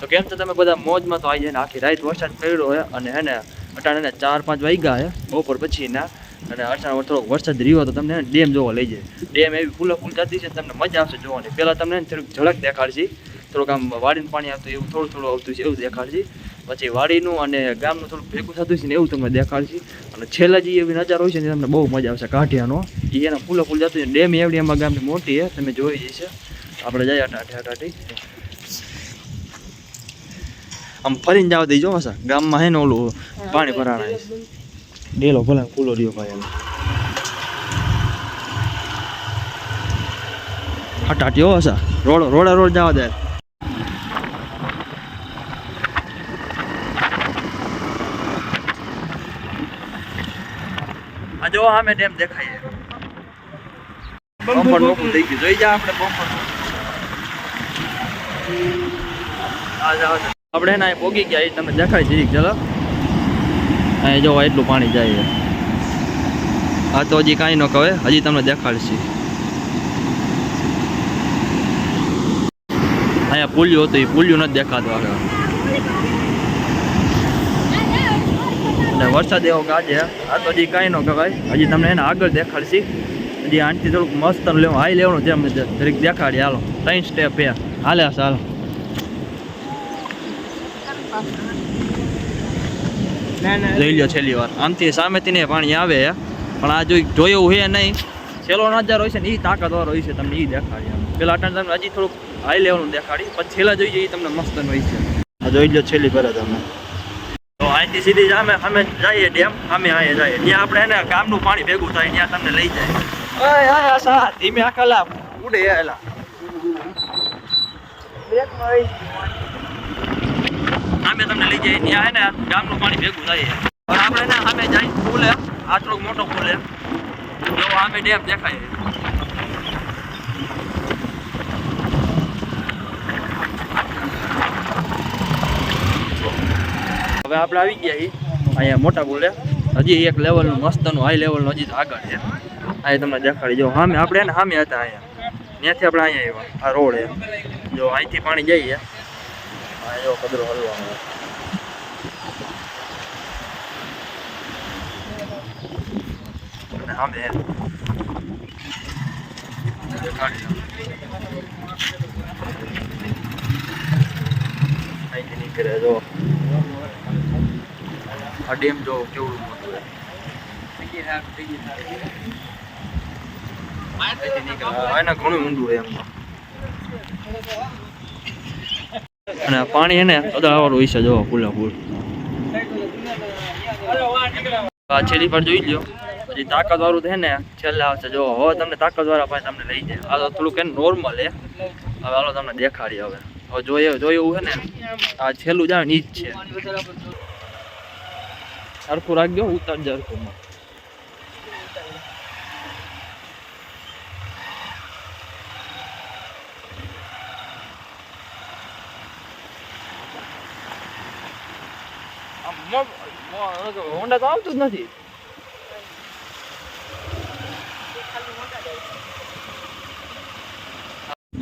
તો કેમ તો તમે બધા? મોજમાં તો આવી જાય ને આખી રાત વરસાદ પડ્યો હોય અને હે ને અટાણે ને ચાર પાંચ વાગ્યા હે. બપોર પછીના અને અટાણે થોડોક વરસાદ રહ્યો તો તમને ડેમ જોવા લઈ જાય. ડેમ એવી ફૂલો ફૂલ જતી છે તમને મજા આવશે જોવાની. પહેલાં તમને થોડુંક ને ઝડક દેખાડશે. થોડુંક આમ વાડીનું પાણી આવતું એવું થોડું થોડું આવતું છે એવું દેખાડશે. પછી વાડીનું અને ગામનું થોડું ભેગું થતું છે ને એવું તમને દેખાડશે. અને છેલ્લા જે એવી નજારો હોય છે ને તમને બહુ મજા આવશે કાંઠિયાનો. એ એના ફૂલો ફૂલ જતું છે. ડેમ એવડી એમાં ગામની મોટી છે તમે જોઈ જશે. આપણે જઈએ અટાટી અટાટી આમ ફરીને જાવ દઈ જોવા સર ગામમાં હે ને ઓલું પાણી ભરાણા ડેલો ભલે કુલો રહ્યો ભાઈ એમ. હટાટી હો હશે રોડ રોડે રોડ જવા દે. આ જો સામે ડેમ દેખાય. બમ્પર મોકું થઈ ગયું. જોઈ જા આપણે બમ્પર. આ જાવ આપણે એના પોગી ગયા એ તમે દેખાય જઈ ચલો. અહીં જો એટલું પાણી જાય છે. આ તો હજી કાંઈ ન કહે હજી તમને દેખાડશે. અહીંયા પુલિયું હતું એ પુલિયું નથી દેખાતું આગળ. એટલે વરસાદ એવો ગાજે આ તો હજી કાંઈ ન કહેવાય, હજી તમને એને આગળ દેખાડશે. હજી આંટી થોડુંક મસ્ત લેવું, હાઈ લેવાનું જેમ જરીક દેખાડી, હાલો. ત્રણ સ્ટેપ હે હાલે, હાલો. લઈ લ્યો છેલ્લી વાર. આમથી સામેથી ને પાણી આવે પણ આ જોઈ જોયું છે નહીં છેલ્લો નજારો હોય છે ને એ તાકાતવાર હોય છે તમને એ દેખાડી. પેલા અટાણે તમને હજી થોડુંક હાઈ લેવલનું દેખાડી પછી છેલ્લા જોઈએ એ તમને મસ્ત હોય છે. આ જોઈ લો છેલ્લી ભરે તમે તો અહીંથી સીધી જ અમે અમે જઈએ ડેમ અમે અહીંયા જઈએ. ત્યાં આપણે એને ગામનું પાણી ભેગું થાય ત્યાં તમને લઈ જાય. ધીમે આકલા ઉડે એલા સામે તમને લઈ જઈએ. ત્યાં હે ને ગામનું પાણી ભેગું થાય છે. હવે આપણે ને સામે જાય પુલ હે આટલો મોટો પુલ હે જો સામે ડેમ દેખાય છે. હવે આપણે આવી ગયા છીએ અહીંયા મોટા પુલ હે હજી એક લેવલનું મસ્તનું હાઈ લેવલનું હજી તો આગળ છે. અહીંયા તમને દેખાડી જો સામે આપણે ને સામે હતા અહીંયા. ત્યાંથી આપણે અહીંયા આવ્યા. આ રોડ છે જો અહીંથી પાણી જઈએ. હા એવો કદરો હલવાનો દેખાડી દઉં. અહીંથી નીકળે જો. આ ડેમ જો કેવડું મોટું એને ઘણું ઊંડું હોય એમ તો. અને પાણી એને ને અદાળાવાળું હોય છે જો ફૂલા ફૂલ. છેલ્લી પર જોઈ લ્યો. પછી તાકાત વાળું છે ને છેલ્લે આવશે. જો હવે તમને તાકાત વાળા પાસે તમને લઈ જાય. આ તો થોડુંક એને નોર્મલ હે હવે હાલો તમને દેખાડી હવે. હવે જોઈએ જોયું છે ને, આ છેલ્લું જાણ ઈ જ છે. સરખું રાખજો, ઉતાર સરખું હોન્ડા તો આવતું જ નથી.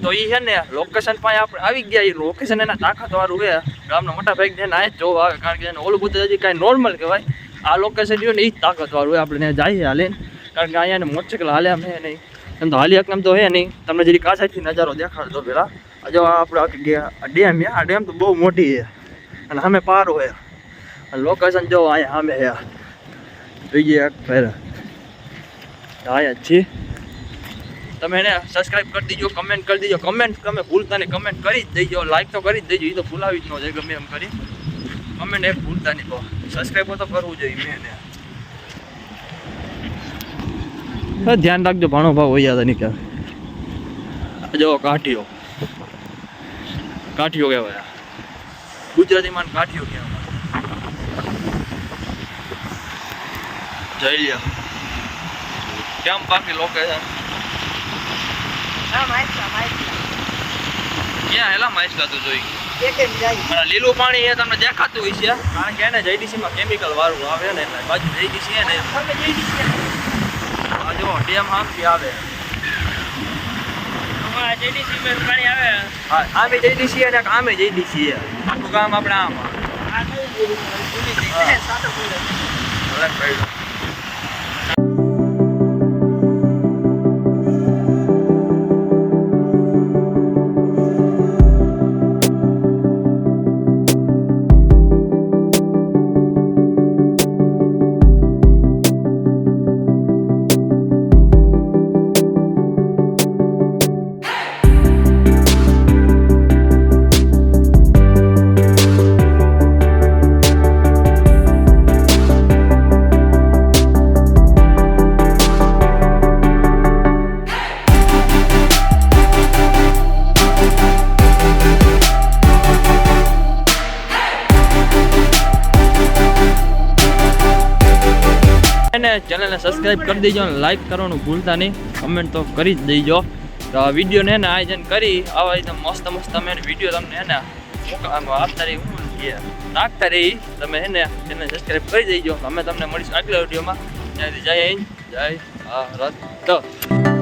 તો એ છે ને લોકેશન પાસે આપણે આવી ગયા. એ લોકેશન એના તાકાત વાળું છે. ગામના મોટા ભાઈ ને આ જ જોવા આવે, કારણ કે એને ઓલું બધું હજી કાંઈ નોર્મલ કહેવાય. આ લોકેશન રહ્યું ને એ જ તાકાત વાળું હોય આપણે જઈએ હાલે. કારણ કે અહીંયા મોટરસાઇકલ હાલે અમે નહીં. એમ તો હાલી એકમ તો હે નહીં. તમને જરી કાછાથી નજારો દેખાડતો પેલા જો આપણે ગયા. ડેમ છે. આ ડેમ તો બહુ મોટી છે. અને અમે પારો છે. લોકેશન જો અહીંયા સામે છે જોઈએ એક ફેર અહીંયા છીએ તમે એને સબસ્ક્રાઇબ કરી દીજો કમેન્ટ કરી દીજો કમેન્ટ તમે ભૂલતા નહીં કમેન્ટ કરી જ દેજો લાઈક તો કરી જ દેજો એ તો ભૂલાવી જ ન જાય ગમે એમ કરી કમેન્ટ એક ભૂલતા નહીં તો સબસ્ક્રાઈબ તો કરવું જોઈએ મેં એને ધ્યાન રાખજો ભાણો ભાવ હોય યાદ નહીં કે જો કાઠીઓ કાઠીઓ કહેવાય ગુજરાતીમાં કાઠીઓ કહેવાય જઈ લ્યો. કેમ બાકી લોકેશન ક્યાં હેલા માઇસલા તું જોઈ? લીલું પાણી એ તમને દેખાતું હોય છે. કારણ કે એને જયડીસીમાં માં કેમિકલ વાળું આવે ને એટલે બાજુ જયડીસી ને આ જો ડેમ હાંકી આવે. આમાં આમે જઈડીસી અને આમે જઈડીસી આખું કામ આપણે આમ. ચેનલને સબસ્ક્રાઇબ કરી દેજો અને લાઈક કરવાનું ભૂલતા નહીં. કમેન્ટ તો કરી જ દેજો. તો આ વિડીયોને એને આયોજન કરી આવા રીતે મસ્ત મસ્ત અમે વીડિયો તમને એને આપતા રહી, હું નાખતા રહી. તમે એને ચેનલ સબસ્ક્રાઇબ કરી દેજો. અમે તમને મળીશું આગલા વિડીયોમાં. ત્યાંથી જય હિન્દ, જય ભારત.